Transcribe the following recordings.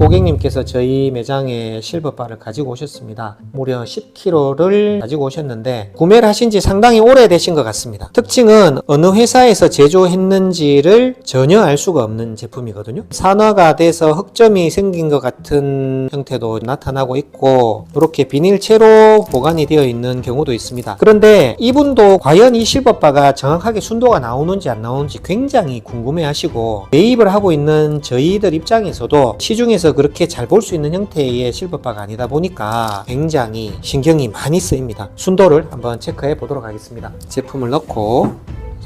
고객님께서 저희 매장에 실버바를 가지고 오셨습니다. 무려 10kg를 가지고 오셨는데 구매를 하신 지 상당히 오래되신 것 같습니다. 특징은 어느 회사에서 제조했는지를 전혀 알 수가 없는 제품이거든요. 산화가 돼서 흑점이 생긴 것 같은 형태도 나타나고 있고 이렇게 비닐채로 보관이 되어 있는 경우도 있습니다. 그런데 이분도 과연 이 실버바가 정확하게 순도가 나오는지 안 나오는지 굉장히 궁금해 하시고 매입을 하고 있는 저희들 입장에서도 시중에서 그렇게 잘 볼 수 있는 형태의 실버바가 아니다 보니까 굉장히 신경이 많이 쓰입니다. 순도를 한번 체크해 보도록 하겠습니다. 제품을 넣고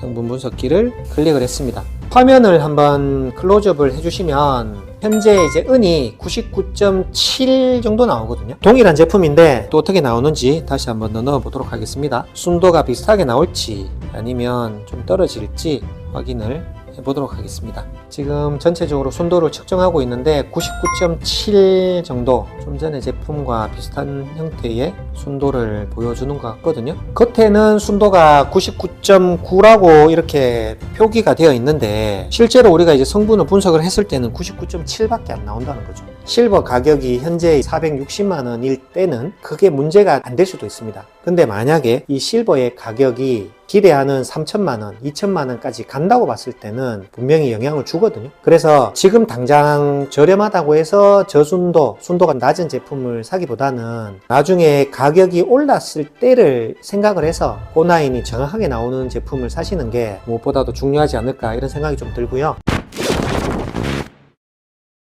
성분 분석기를 클릭을 했습니다. 화면을 한번 클로즈업을 해주시면 현재 이제 은이 99.7 정도 나오거든요. 동일한 제품인데 또 어떻게 나오는지 다시 한번 더 넣어 보도록 하겠습니다. 순도가 비슷하게 나올지 아니면 좀 떨어질지 확인을 해보도록 하겠습니다. 지금 전체적으로 순도를 측정하고 있는데 99.7 정도 좀 전에 제품과 비슷한 형태의 순도를 보여주는 것 같거든요. 겉에는 순도가 99.9라고 이렇게 표기가 되어 있는데 실제로 우리가 이제 성분을 분석을 했을 때는 99.7 밖에 안 나온다는 거죠. 실버 가격이 현재 460만 원일 때는 그게 문제가 안 될 수도 있습니다. 근데 만약에 이 실버의 가격이 기대하는 3천만 원, 2천만 원까지 간다고 봤을 때는 분명히 영향을 주거든요. 그래서 지금 당장 저렴하다고 해서 저순도, 순도가 낮은 제품을 사기보다는 나중에 가격이 올랐을 때를 생각을 해서 고나인이 정확하게 나오는 제품을 사시는 게 무엇보다도 중요하지 않을까 이런 생각이 좀 들고요.